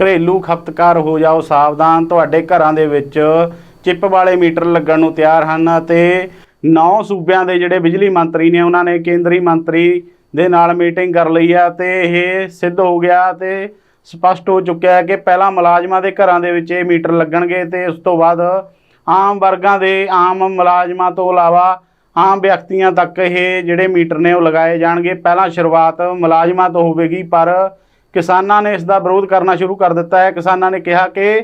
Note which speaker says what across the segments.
Speaker 1: ਘਰੇਲੂ ਖਪਤਕਾਰ ਹੋ ਜਾਓ, ਸਾਵਧਾਨ ਤੁਹਾਡੇ ਘਰਾਂ ਦੇ ਵਿੱਚ ਚਿੱਪ ਵਾਲੇ ਮੀਟਰ ਲੱਗਣ ਨੂੰ ਤਿਆਰ ਹਨ ਅਤੇ ਨੌ ਸੂਬਿਆਂ ਦੇ ਜਿਹੜੇ ਬਿਜਲੀ ਮੰਤਰੀ ਨੇ, ਉਹਨਾਂ ਨੇ ਕੇਂਦਰੀ ਮੰਤਰੀ ਦੇ ਨਾਲ ਮੀਟਿੰਗ ਕਰ ਲਈ ਆ ਤੇ ਇਹ ਸਿੱਧ ਹੋ ਗਿਆ ਤੇ ਸਪਸ਼ਟ ਹੋ ਚੁੱਕਿਆ ਹੈ ਕਿ ਪਹਿਲਾਂ ਮੁਲਾਜ਼ਮਾਂ ਦੇ ਘਰਾਂ ਦੇ ਵਿੱਚ ਇਹ ਮੀਟਰ ਲੱਗਣਗੇ ਤੇ ਉਸ ਤੋਂ ਬਾਅਦ ਆਮ ਵਰਗਾਂ ਦੇ ਆਮ ਮੁਲਾਜ਼ਮਾਂ ਤੋਂ ਇਲਾਵਾ ਆਮ ਵਿਅਕਤੀਆਂ ਤੱਕ ਇਹ ਜਿਹੜੇ ਮੀਟਰ ਨੇ ਉਹ ਲਗਾਏ ਜਾਣਗੇ। ਪਹਿਲਾਂ ਸ਼ੁਰੂਆਤ ਮੁਲਾਜ਼ਮਾਂ ਤੋਂ ਹੋਵੇਗੀ, ਪਰ ਕਿਸਾਨਾਂ ਨੇ ਇਸ ਦਾ ਵਿਰੋਧ ਕਰਨਾ ਸ਼ੁਰੂ ਕਰ ਦਿੱਤਾ ਹੈ। ਕਿਸਾਨਾਂ ਨੇ ਕਿਹਾ ਕਿ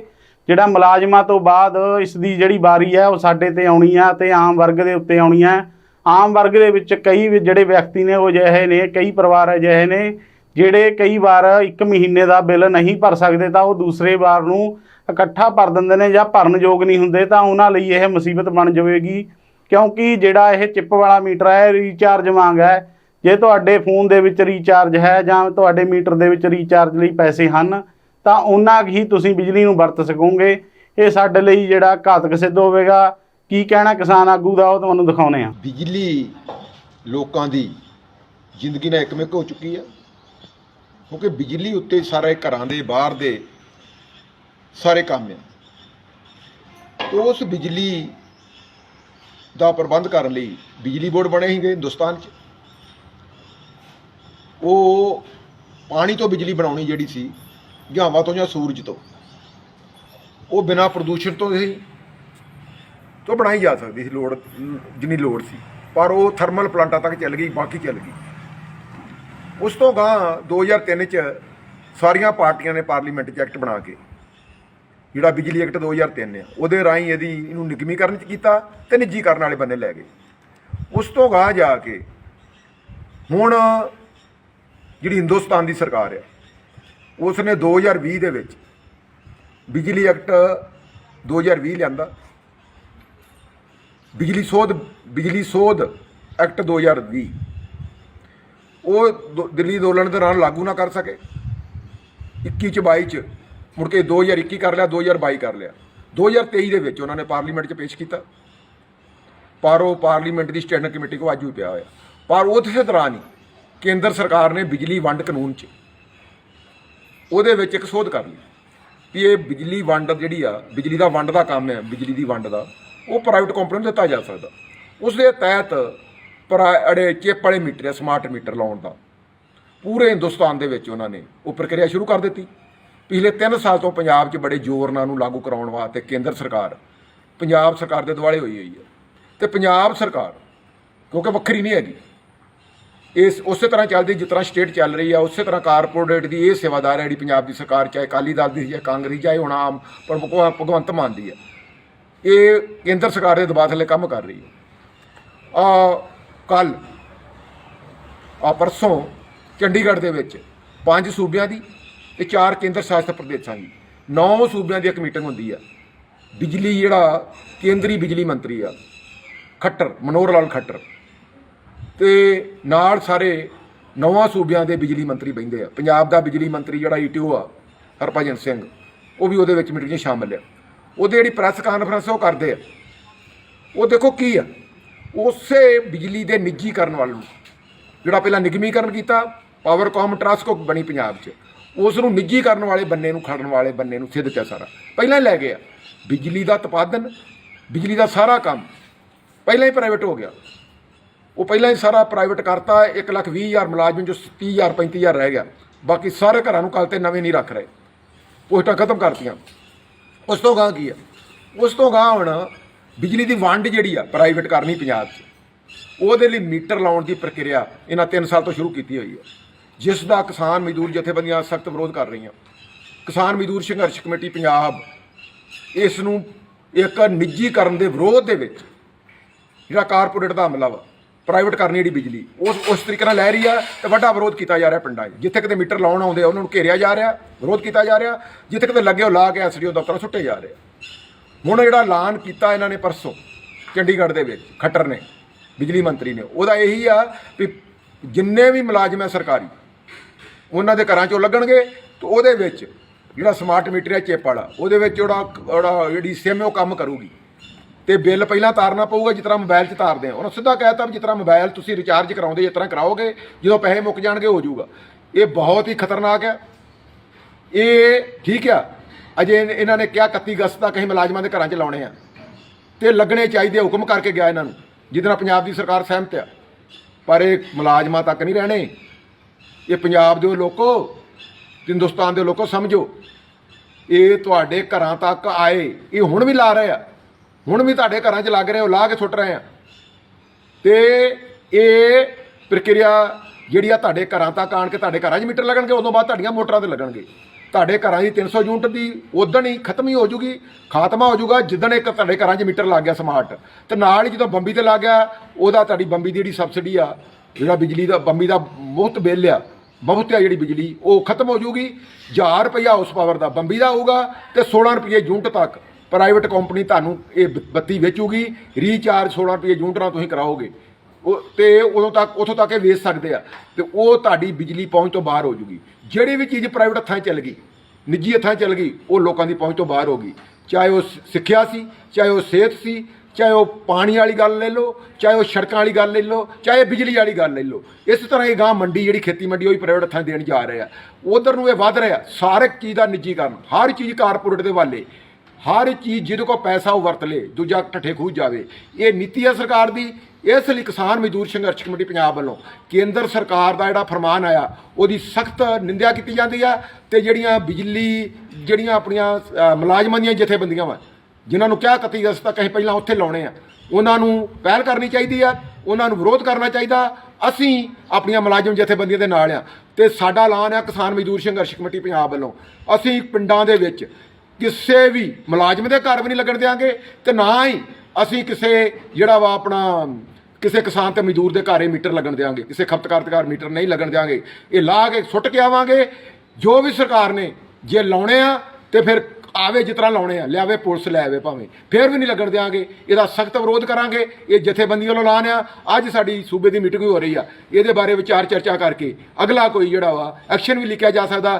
Speaker 1: ਜਿਹੜਾ ਮੁਲਾਜ਼ਮਾਂ ਤੋਂ ਬਾਅਦ ਇਸ ਦੀ ਜਿਹੜੀ ਵਾਰੀ ਹੈ, ਉਹ ਸਾਡੇ ਤੇ ਆਉਣੀ ਆ ਤੇ ਆਮ ਵਰਗ ਦੇ ਉੱਤੇ ਆਉਣੀ ਆ ਆਮ ਵਰਗ ਦੇ ਵਿੱਚ ਕਈ ਜਿਹੜੇ ਵਿਅਕਤੀ ਨੇ, ਉਹ ਅਜਿਹੇ ਨੇ, ਕਈ ਪਰਿਵਾਰ ਅਜਿਹੇ ਨੇ, ਜਿਹੜੇ ਕਈ ਵਾਰ ਇੱਕ ਮਹੀਨੇ ਦਾ ਬਿੱਲ ਨਹੀਂ ਭਰ ਸਕਦੇ ਤਾਂ ਉਹ ਦੂਸਰੇ ਵਾਰ ਨੂੰ ਇਕੱਠਾ ਭਰ ਦਿੰਦੇ ਨੇ ਜਾਂ ਭਰਨ ਯੋਗ ਨਹੀਂ ਹੁੰਦੇ ਤਾਂ ਉਹਨਾਂ ਲਈ ਇਹ ਮੁਸੀਬਤ ਬਣ ਜਾਵੇਗੀ। ਕਿਉਂਕਿ ਜਿਹੜਾ ਇਹ ਚਿੱਪ ਵਾਲਾ ਮੀਟਰ ਹੈ ਰੀਚਾਰਜ ਮੰਗ ਹੈ। ਜੇ ਤੁਹਾਡੇ ਫੋਨ ਦੇ ਵਿੱਚ ਰੀਚਾਰਜ ਹੈ ਜਾਂ ਤੁਹਾਡੇ ਮੀਟਰ ਦੇ ਵਿੱਚ ਰੀਚਾਰਜ ਲਈ ਪੈਸੇ ਹਨ, ਤਾਂ ਉਹਨਾਂ ਹੀ ਤੁਸੀਂ ਬਿਜਲੀ ਨੂੰ ਵਰਤ ਸਕੋਗੇ। ਇਹ ਸਾਡੇ ਲਈ ਜਿਹੜਾ ਘਾਤਕ ਸਿੱਧ ਹੋਵੇਗਾ। ਕੀ ਕਹਿਣਾ ਕਿਸਾਨ ਆਗੂ ਦਾ, ਉਹ ਤੁਹਾਨੂੰ ਦਿਖਾਉਨੇ ਆ।
Speaker 2: ਬਿਜਲੀ ਲੋਕਾਂ ਦੀ ਜ਼ਿੰਦਗੀ ਨਾਲ ਇੱਕਮਿਕ ਹੋ ਚੁੱਕੀ ਹੈ ਕਿਉਂਕਿ ਬਿਜਲੀ ਉੱਤੇ ਸਾਰੇ ਘਰਾਂ ਦੇ, ਬਾਹਰ ਦੇ ਸਾਰੇ ਕੰਮ ਆ। ਉਸ ਬਿਜਲੀ ਦਾ ਪ੍ਰਬੰਧ ਕਰਨ ਲਈ ਬਿਜਲੀ ਬੋਰਡ ਬਣੇ ਸੀਗੇ ਹਿੰਦੁਸਤਾਨ 'ਚ। ਉਹ ਪਾਣੀ ਤੋਂ ਬਿਜਲੀ ਬਣਾਉਣੀ ਜਿਹੜੀ ਸੀ ਜਾਂ ਹਵਾ ਤੋਂ ਜਾਂ ਸੂਰਜ ਤੋਂ, ਉਹ ਬਿਨਾਂ ਪ੍ਰਦੂਸ਼ਣ ਤੋਂ ਸੀ, ਤੋਂ ਬਣਾਈ ਜਾ ਸਕਦੀ ਸੀ ਲੋੜ, ਜਿੰਨੀ ਲੋੜ ਸੀ, ਪਰ ਉਹ ਥਰਮਲ ਪਲਾਂਟਾਂ ਤੱਕ ਚੱਲ ਗਈ, ਬਾਕੀ ਚੱਲ ਗਈ। ਉਸ ਤੋਂ ਗਾਂ 2003 ਚ ਸਾਰੀਆਂ ਪਾਰਟੀਆਂ ਨੇ ਪਾਰਲੀਮੈਂਟ 'ਚ ਐਕਟ ਬਣਾ ਕੇ, ਜਿਹੜਾ ਬਿਜਲੀ ਐਕਟ 2003 ਆ, ਉਹਦੇ ਰਾਹੀਂ ਇਹਦੀ ਇਹਨੂੰ ਨਿਗਮੀਕਰਨ ਚ ਕੀਤਾ ਤੇ ਨਿੱਜੀਕਰਨ ਵਾਲੇ ਬੰਦੇ ਲੈ ਗਏ। ਉਸ ਤੋਂ ਗਾਂ ਜਾ ਕੇ ਹੁਣ ਜਿਹੜੀ ਹਿੰਦੁਸਤਾਨ ਦੀ ਸਰਕਾਰ ਹੈ ਉਸ ਨੇ 2020 ਦੇ ਵਿੱਚ ਬਿਜਲੀ ਐਕਟ 2020 ਲਿਆਂਦਾ। ਬਿਜਲੀ ਸੋਧ ਬਿਜਲੀ ਸੋਧ ਐਕਟ 2020 ਉਹ ਦੋ- ਦਿੱਲੀ ਅੰਦੋਲਨ ਦੇ ਦੌਰਾਨ ਲਾਗੂ ਨਾ ਕਰ ਸਕੇ। 21 ਚ 22 ਚ ਮੁੜ ਕੇ 2021 ਕਰ ਲਿਆ 2022 ਕਰ ਲਿਆ। 2023 ਦੇ ਵਿੱਚ ਉਹਨਾਂ ਨੇ ਪਾਰਲੀਮੈਂਟ 'ਚ ਪੇਸ਼ ਕੀਤਾ। ਪਰ ਉਹ ਪਾਰਲੀਮੈਂਟ ਦੀ ਸਟੈਂਡਿੰਗ ਕਮੇਟੀ ਕੋ ਅੱਜ ਵੀ ਪਿਆ ਹੋਇਆ। ਪਰ ਉਸੇ ਦੌਰਾਨ ਹੀ ਕੇਂਦਰ ਸਰਕਾਰ ਨੇ ਬਿਜਲੀ ਵੰਡ ਕਾਨੂੰਨ 'ਚ ਉਹਦੇ ਵਿੱਚ ਇੱਕ ਸੋਧ ਕਰ ਲਈ ਵੀ ਇਹ ਬਿਜਲੀ ਵੰਡ ਜਿਹੜੀ ਆ, ਬਿਜਲੀ ਦਾ ਵੰਡ ਦਾ ਕੰਮ ਹੈ, ਬਿਜਲੀ ਦੀ ਵੰਡ ਦਾ, ਉਹ ਪ੍ਰਾਈਵੇਟ ਕੰਪਨੀ ਨੂੰ ਦਿੱਤਾ ਜਾ ਸਕਦਾ। ਉਸ ਦੇ ਤਹਿਤ ਅੜੇ ਚਿੱਪ ਵਾਲੇ ਮੀਟਰ ਆ ਸਮਾਰਟ ਮੀਟਰ ਲਾਉਣ ਦਾ। ਪੂਰੇ ਹਿੰਦੁਸਤਾਨ ਦੇ ਵਿੱਚ ਉਹਨਾਂ ਨੇ ਉਹ ਪ੍ਰਕਿਰਿਆ ਸ਼ੁਰੂ ਕਰ ਦਿੱਤੀ। ਪਿਛਲੇ 3 ਸਾਲ ਤੋਂ ਪੰਜਾਬ 'ਚ ਬੜੇ ਜ਼ੋਰ ਨਾਲ ਨੂੰ ਲਾਗੂ ਕਰਾਉਣ ਵਾਸਤੇ ਕੇਂਦਰ ਸਰਕਾਰ, ਪੰਜਾਬ ਸਰਕਾਰ ਦੇ ਦੁਆਲੇ ਹੋਈ ਹੋਈ ਹੈ ਤੇ ਪੰਜਾਬ ਸਰਕਾਰ, ਕਿਉਂਕਿ ਵੱਖਰੀ ਨਹੀਂ ਹੈਗੀ ਇਸ, ਉਸੇ ਤਰ੍ਹਾਂ ਚੱਲਦੀ ਜਿਸ ਤਰ੍ਹਾਂ ਸਟੇਟ ਚੱਲ ਰਹੀ ਆ, ਉਸੇ ਤਰ੍ਹਾਂ ਕਾਰਪੋਰੇਟ ਦੀ ਇਹ ਸੇਵਾਦਾਰ ਹੈ ਜਿਹੜੀ ਪੰਜਾਬ ਦੀ ਸਰਕਾਰ, ਚਾਹੇ ਅਕਾਲੀ ਦਲ ਦੀ, ਚਾਹੇ ਕਾਂਗਰਸ, ਚਾਹੇ ਹੁਣ ਆਮ, ਪਰ ਭਗਵੰਤ ਮਾਨ ਦੀ ਹੈ। ਇਹ ਕੇਂਦਰ ਸਰਕਾਰ ਦੇ ਦਬਾਅ ਥੱਲੇ ਕੰਮ ਕਰ ਰਹੀ ਹੈ। ਆ, ਕੱਲ, ਆ ਪਰਸੋਂ ਚੰਡੀਗੜ੍ਹ ਦੇ ਵਿੱਚ ਪੰਜ ਸੂਬਿਆਂ ਦੀ ਤੇ ਚਾਰ ਕੇਂਦਰ ਸ਼ਾਸਿਤ ਪ੍ਰਦੇਸ਼ਾਂ ਦੀ, ਨੌ ਸੂਬਿਆਂ ਦੀ ਇੱਕ ਮੀਟਿੰਗ ਹੁੰਦੀ ਆ। ਬਿਜਲੀ ਜਿਹੜਾ ਕੇਂਦਰੀ ਬਿਜਲੀ ਮੰਤਰੀ ਆ, ਖੱਟਰ, ਮਨੋਹਰ ਲਾਲ ਖੱਟਰ। ਤੇ ਨਾਲ ਸਾਰੇ ਨੌਵਾਂ ਸੂਬਿਆਂ ਦੇ ਬਿਜਲੀ ਮੰਤਰੀ ਬੈਂਦੇ ਆ। ਪੰਜਾਬ ਦਾ ਬਿਜਲੀ ਮੰਤਰੀ ਜਿਹੜਾ ਈਟੀਓ ਆ, ਹਰਭਜਨ ਸਿੰਘ, ਉਹ ਵੀ ਉਹਦੇ ਵਿੱਚ ਮੀਟਿੰਗ 'ਚ ਸ਼ਾਮਲ ਆ। ਉਹਦੇ ਜਿਹੜੀ ਪ੍ਰੈਸ ਕਾਨਫਰੰਸ ਉਹ ਕਰਦੇ ਆ। ਉਹ ਦੇਖੋ ਕੀ ਆ, ਉਸੇ ਬਿਜਲੀ ਦੇ ਨਿੱਜੀਕਰਨ ਵੱਲ ਨੂੰ, ਜਿਹੜਾ ਪਹਿਲਾਂ ਨਿਗਮੀਕਰਨ ਕੀਤਾ ਪਾਵਰਕਾਮ ਟਰਸਕੋ ਬਣੀ ਪੰਜਾਬ 'ਚ, ਉਸ ਨੂੰ ਨਿੱਜੀਕਰਨ ਵਾਲੇ ਬੰਨੇ ਨੂੰ ਖੜਨ ਵਾਲੇ ਬੰਨੇ ਨੂੰ ਸਿੱਧ ਤੇ ਸਾਰਾ। ਪਹਿਲਾਂ ਹੀ ਲੈ ਗਿਆ। ਬਿਜਲੀ ਦਾ ਉਤਪਾਦਨ, ਬਿਜਲੀ ਦਾ ਸਾਰਾ ਕੰਮ ਪਹਿਲਾਂ ਹੀ ਪ੍ਰਾਈਵੇਟ ਹੋ ਗਿਆ। ਉਹ ਪਹਿਲਾਂ ਹੀ ਸਾਰਾ ਪ੍ਰਾਈਵੇਟ ਕਰਤਾ 1 ਲੱਖ 20 ਹਜ਼ਾਰ ਮੁਲਾਜ਼ਮ ਜੋ 30 ਹਜ਼ਾਰ 35 ਹਜ਼ਾਰ ਰਹਿ ਗਿਆ। ਬਾਕੀ ਸਾਰੇ ਘਰਾਂ ਨੂੰ ਕੱਲ ਤੇ ਨਵੇਂ ਨਹੀਂ ਰੱਖ ਰਹੇ। ਪੋਸਟਾਂ ਖਤਮ ਕਰਤੀਆਂ। ਉਸ ਤੋਂ ਗਾਂ ਕੀ ਆ? ਉਸ ਤੋਂ ਗਾਂ ਹੁਣ ਬਿਜਲੀ ਦੀ ਵੰਡ ਜਿਹੜੀ ਆ ਪ੍ਰਾਈਵੇਟ ਕਰਨੀ ਪੰਜਾਬ 'ਚ। ਉਹਦੇ ਲਈ ਮੀਟਰ ਲਾਉਣ ਦੀ ਪ੍ਰਕਿਰਿਆ ਇਹਨਾਂ 3 ਸਾਲ ਤੋਂ ਸ਼ੁਰੂ ਕੀਤੀ ਹੋਈ ਹੈ ਜਿਸ ਦਾ ਕਿਸਾਨ ਮਜ਼ਦੂਰ ਜਥੇਬੰਦੀਆਂ ਸਖਤ ਵਿਰੋਧ ਕਰ ਰਹੀਆਂ। ਕਿਸਾਨ ਮਜ਼ਦੂਰ ਸੰਘਰਸ਼ ਕਮੇਟੀ ਪੰਜਾਬ ਇਸ ਨੂੰ ਇੱਕ ਨਿੱਜੀਕਰਨ ਦੇ ਵਿਰੋਧ ਦੇ ਵਿੱਚ ਜਿਹੜਾ ਕਾਰਪੋਰੇਟ ਦਾ ਹਮਲਾ ਵਾ ਪ੍ਰਾਈਵੇਟ ਕਰਨੀ ਜਿਹੜੀ ਬਿਜਲੀ। ਉਸ ਉਸ ਤਰੀਕੇ ਨਾਲ ਲੈ ਰਹੀ ਆ ਤੇ ਵੱਡਾ ਵਿਰੋਧ ਕੀਤਾ ਜਾ ਰਿਹਾ ਪਿੰਡਾਂ 'ਚ। ਜਿੱਥੇ ਕਿਤੇ ਮੀਟਰ ਲਾਉਣ ਆਉਂਦੇ ਆ, ਉਹਨਾਂ ਨੂੰ ਘੇਰਿਆ ਜਾ ਰਿਹਾ, ਵਿਰੋਧ ਕੀਤਾ ਜਾ ਰਿਹਾ। ਜਿੱਥੇ ਕਿਤੇ ਲੱਗੇ ਉਹ ਲਾ ਕੇ ਐਸਡੀਓ ਦਫ਼ਤਰ ਸੁੱਟੇ ਜਾ ਰਹੇ ਹੁਣ ਜਿਹੜਾ ਐਲਾਨ ਕੀਤਾ ਇਹਨਾਂ ਨੇ ਪਰਸੋਂ, ਚੰਡੀਗੜ੍ਹ ਦੇ ਵਿੱਚ, ਖੱਟਰ ਨੇ, ਬਿਜਲੀ ਮੰਤਰੀ ਨੇ, ਉਹਦਾ ਇਹੀ ਆ ਵੀ ਜਿੰਨੇ ਵੀ ਮੁਲਾਜ਼ਮ ਹੈ ਸਰਕਾਰੀ, ਉਹਨਾਂ ਦੇ ਘਰਾਂ 'ਚੋਂ ਲੱਗਣਗੇ ਤੇ ਉਹਦੇ ਵਿੱਚ ਜਿਹੜਾ ਸਮਾਰਟ ਮੀਟਰ ਹੈ ਚਿੱਪ ਵਾਲਾ, ਉਹਦੇ ਵਿੱਚ ਜਿਹੜਾ, ਜਿਹੜੀ ਸਿਮ ਹੈ ਉਹ ਕੰਮ ਕਰੂਗੀ। ਤੇ ਬਿੱਲ ਪਹਿਲਾਂ ਤਾਰਨਾ ਪਊਗਾ ਜਿਸ ਤਰ੍ਹਾਂ ਮੋਬਾਈਲ 'ਚ ਤਾਰਦੇ ਆ। ਉਹਨਾਂ ਸਿੱਧਾ ਕਹਿਤਾ ਵੀ ਜਿਸ ਤਰ੍ਹਾਂ ਮੋਬਾਈਲ ਤੁਸੀਂ ਰਿਚਾਰਜ ਕਰਾਉਂਦੇ, ਜਿਸ ਤਰ੍ਹਾਂ ਕਰਾਓਗੇ, ਜਦੋਂ ਪੈਸੇ ਮੁੱਕ ਜਾਣਗੇ ਹੋ ਜਾਊਗਾ। ਇਹ ਬਹੁਤ ਹੀ ਖਤਰਨਾਕ ਹੈ। ਇਹ ਠੀਕ ਆ। ਅਜੇ ਇਹਨਾਂ ਨੇ ਕਿਹਾ 31 ਅਗਸਤ ਤੱਕ ਅਸੀਂ ਮੁਲਾਜ਼ਮਾਂ ਦੇ ਘਰਾਂ 'ਚ ਲਾਉਣੇ ਆ। ਤੇ ਲੱਗਣੇ ਚਾਹੀਦੇ ਹੁਕਮ ਕਰਕੇ ਗਿਆ ਇਹਨਾਂ ਨੂੰ ਜਿਹਦੇ ਨਾਲ ਪੰਜਾਬ ਦੀ ਸਰਕਾਰ ਸਹਿਮਤ ਆ। ਪਰ ਇਹ ਮੁਲਾਜ਼ਮਾਂ ਤੱਕ ਨਹੀਂ ਰਹਿਣੇ। ਇਹ ਪੰਜਾਬ ਦੇ ਲੋਕੋ, ਹਿੰਦੁਸਤਾਨ ਦੇ ਲੋਕੋ ਸਮਝੋ। ਇਹ ਤੁਹਾਡੇ ਘਰਾਂ ਤੱਕ ਆਏ। ਇਹ ਹੁਣ ਵੀ ਲਾ ਰਹੇ ਆ। ਹੁਣ ਵੀ ਤੁਹਾਡੇ ਘਰਾਂ 'ਚ ਲੱਗ ਰਹੇ ਹੋ, ਲਾ ਕੇ ਸੁੱਟ ਰਹੇ ਆ। ਤੇ ਇਹ ਪ੍ਰਕਿਰਿਆ ਜਿਹੜੀ ਆ ਤੁਹਾਡੇ ਘਰਾਂ ਤੱਕ ਆਣ ਕੇ ਤੁਹਾਡੇ ਘਰਾਂ 'ਚ ਮੀਟਰ ਲੱਗਣਗੇ, ਉਦੋਂ ਬਾਅਦ ਤੁਹਾਡੀਆਂ ਮੋਟਰਾਂ ਤੇ ਲੱਗਣਗੇ। ਤੁਹਾਡੇ ਘਰਾਂ ਦੀ 300 ਯੂਨਿਟ ਦੀ ਉਦੋਂ ਹੀ ਖਤਮ ਹੀ ਹੋ ਜੂਗੀ, ਖਾਤਮਾ ਹੋ ਜੂਗਾ, ਜਿੱਦਣ ਇੱਕ ਤੁਹਾਡੇ ਘਰਾਂ 'ਚ ਮੀਟਰ ਲੱਗ ਗਿਆ ਸਮਾਰਟ। ਤੇ ਨਾਲ ਹੀ ਜਦੋਂ ਬੰਬੀ ਤੇ ਲੱਗ ਗਿਆ, ਉਹਦਾ ਤੁਹਾਡੀ ਬੰਬੀ ਦੀ ਜਿਹੜੀ ਸਬਸਿਡੀ ਆ, ਜਿਹੜਾ ਬਿਜਲੀ ਦਾ, ਬੰਬੀ ਦਾ ਮੁਫਤ ਬਿੱਲ ਆ, ਬਹੁਤ ਆ ਜਿਹੜੀ ਬਿਜਲੀ, ਉਹ ਖਤਮ ਹੋ ਜੂਗੀ। 1000 ਰੁਪਇਆ ਉਸ ਪਾਵਰ ਦਾ ਬੰਬੀ ਦਾ ਹੋਊਗਾ ਤੇ 16 ਰੁਪਏ ਯੂਨਿਟ ਤੱਕ ਪ੍ਰਾਈਵੇਟ ਕੰਪਨੀ ਤੁਹਾਨੂੰ ਇਹ ਬੱਤੀ ਵੇਚੂਗੀ ਰੀਚਾਰਜ 16 ਰੁਪਏ ਯੂਨਿਟਾਂ ਤੁਸੀਂ ਕਰਾਓਗੇ। ਉਹ ਤੇ ਉਦੋਂ ਤੱਕ, ਉਥੋਂ ਤੱਕ ਇਹ ਵੇਚ ਸਕਦੇ ਆ। ਤੇ ਉਹ ਤੁਹਾਡੀ ਬਿਜਲੀ ਪਹੁੰਚ ਤੋਂ ਬਾਹਰ ਹੋ ਜੂਗੀ। ਜਿਹੜੀ ਵੀ ਚੀਜ਼ ਪ੍ਰਾਈਵੇਟ ਹੱਥਾਂ 'ਚ ਚੱਲ ਗਈ, ਨਿੱਜੀ ਹੱਥਾਂ 'ਚ ਚੱਲ ਗਈ, ਉਹ ਲੋਕਾਂ ਦੀ ਪਹੁੰਚ ਤੋਂ ਬਾਹਰ ਹੋ ਗਈ। ਚਾਹੇ ਉਹ ਸਿੱਖਿਆ ਸੀ, ਚਾਹੇ ਉਹ ਸਿਹਤ ਸੀ, ਚਾਹੇ ਉਹ ਪਾਣੀ ਵਾਲੀ ਗੱਲ ਲੈ ਲਓ, ਚਾਹੇ ਉਹ ਸੜਕਾਂ ਵਾਲੀ ਗੱਲ ਲੈ ਲਓ, ਚਾਹੇ ਬਿਜਲੀ ਵਾਲੀ ਗੱਲ ਲੈ ਲਓ। ਇਸ ਤਰ੍ਹਾਂ ਇਹ ਗਾਂ ਮੰਡੀ ਜਿਹੜੀ ਖੇਤੀ ਮੰਡੀ ਉਹ ਵੀ ਪ੍ਰਾਈਵੇਟ ਹੱਥਾਂ 'ਚ ਦੇਣ ਜਾ ਰਹੇ ਆ। ਉਧਰ ਨੂੰ ਇਹ ਵੱਧ ਰਿਹਾ। ਸਾਰੇ ਚੀਜ਼ ਦਾ ਨਿੱਜੀਕਰਨ, ਹਰ ਚੀਜ਼ ਕਾਰਪੋਰੇਟ ਦੇ ਵਾਲੇ ਹਰ ਚੀਜ਼ ਜਿਹਦੇ ਕੋਲ ਪੈਸਾ ਉਹ ਵਰਤ ਲੇ, ਦੂਜਾ ਠੱਠੇ ਖੂਹ ਜਾਵੇ। ਇਹ ਨੀਤੀ ਹੈ ਸਰਕਾਰ ਦੀ। ਇਸ ਲਈ ਕਿਸਾਨ ਮਜ਼ਦੂਰ ਸੰਘਰਸ਼ ਕਮੇਟੀ ਪੰਜਾਬ ਵੱਲੋਂ ਕੇਂਦਰ ਸਰਕਾਰ ਦਾ ਜਿਹੜਾ ਫਰਮਾਨ ਆਇਆ, ਉਹਦੀ ਸਖਤ ਨਿੰਦਿਆ ਕੀਤੀ ਜਾਂਦੀ ਆ ਤੇ ਜਿਹੜੀਆਂ ਬਿਜਲੀ, ਜਿਹੜੀਆਂ ਆਪਣੀਆਂ ਮੁਲਾਜ਼ਮਾਂ ਦੀਆਂ ਜਥੇਬੰਦੀਆਂ ਵਾ, ਜਿਨ੍ਹਾਂ ਨੂੰ ਕਿਹਾ 31 ਅਗਸਤ ਤੱਕ ਅਸੀਂ ਪਹਿਲਾਂ ਉੱਥੇ ਲਾਉਣੇ ਆ, ਉਹਨਾਂ ਨੂੰ ਪਹਿਲ ਕਰਨੀ ਚਾਹੀਦੀ ਆ, ਉਹਨਾਂ ਨੂੰ ਵਿਰੋਧ ਕਰਨਾ ਚਾਹੀਦਾ, ਅਸੀਂ ਆਪਣੀਆਂ ਮੁਲਾਜ਼ਮ ਜਥੇਬੰਦੀਆਂ ਦੇ ਨਾਲ ਆ। ਤੇ ਸਾਡਾ ਐਲਾਨ ਆ ਕਿਸਾਨ ਮਜ਼ਦੂਰ ਸੰਘਰਸ਼ ਕਮੇਟੀ ਪੰਜਾਬ ਵੱਲੋਂ। ਅਸੀਂ ਪਿੰਡਾਂ ਦੇ ਵਿੱਚ ਕਿਸੇ ਵੀ ਮੁਲਾਜ਼ਮ ਦੇ ਘਰ ਵੀ ਨਹੀਂ ਲੱਗਣ ਦਿਆਂਗੇ ਤੇ ਨਾ ਹੀ ਅਸੀਂ ਕਿਸੇ ਜਿਹੜਾ ਵਾ ਆਪਣਾ ਕਿਸੇ ਕਿਸਾਨ ਤੇ ਮਜ਼ਦੂਰ ਦੇ ਘਰ ਇਹ ਮੀਟਰ ਲੱਗਣ ਦਿਆਂਗੇ, ਕਿਸੇ ਖਪਤਕਾਰ ਦੇ ਘਰ ਮੀਟਰ ਨਹੀਂ ਲੱਗਣ ਦਿਆਂਗੇ। ਇਹ ਲਾ ਕੇ ਸੁੱਟ ਕੇ ਆਵਾਂਗੇ, ਜੋ ਵੀ ਸਰਕਾਰ ਨੇ ਜੇ ਲਾਉਣੇ ਆ ਤੇ ਫਿਰ ਆਵੇ ਜਿਸ ਤਰ੍ਹਾਂ ਲਾਉਣੇ ਆ, ਲਿਆਵੇ ਪੁਲਿਸ ਲੈ ਆਵੇ ਭਾਵੇਂ। ਫਿਰ ਵੀ ਨਹੀਂ ਲੱਗਣ ਦਿਆਂਗੇ, ਇਹਦਾ ਸਖਤ ਵਿਰੋਧ ਕਰਾਂਗੇ, ਇਹ ਜਥੇਬੰਦੀਆਂ ਵੱਲੋਂ ਐਲਾਨ ਆ। ਅੱਜ ਸਾਡੀ ਸੂਬੇ ਦੀ ਮੀਟਿੰਗ ਹੋ ਰਹੀ ਆ, ਇਹਦੇ ਬਾਰੇ ਵਿਚਾਰ ਚਰਚਾ ਕਰਕੇ ਅਗਲਾ ਕੋਈ ਜਿਹੜਾ ਵਾ ਐਕਸ਼ਨ ਵੀ ਲਿਖਿਆ ਜਾ ਸਕਦਾ।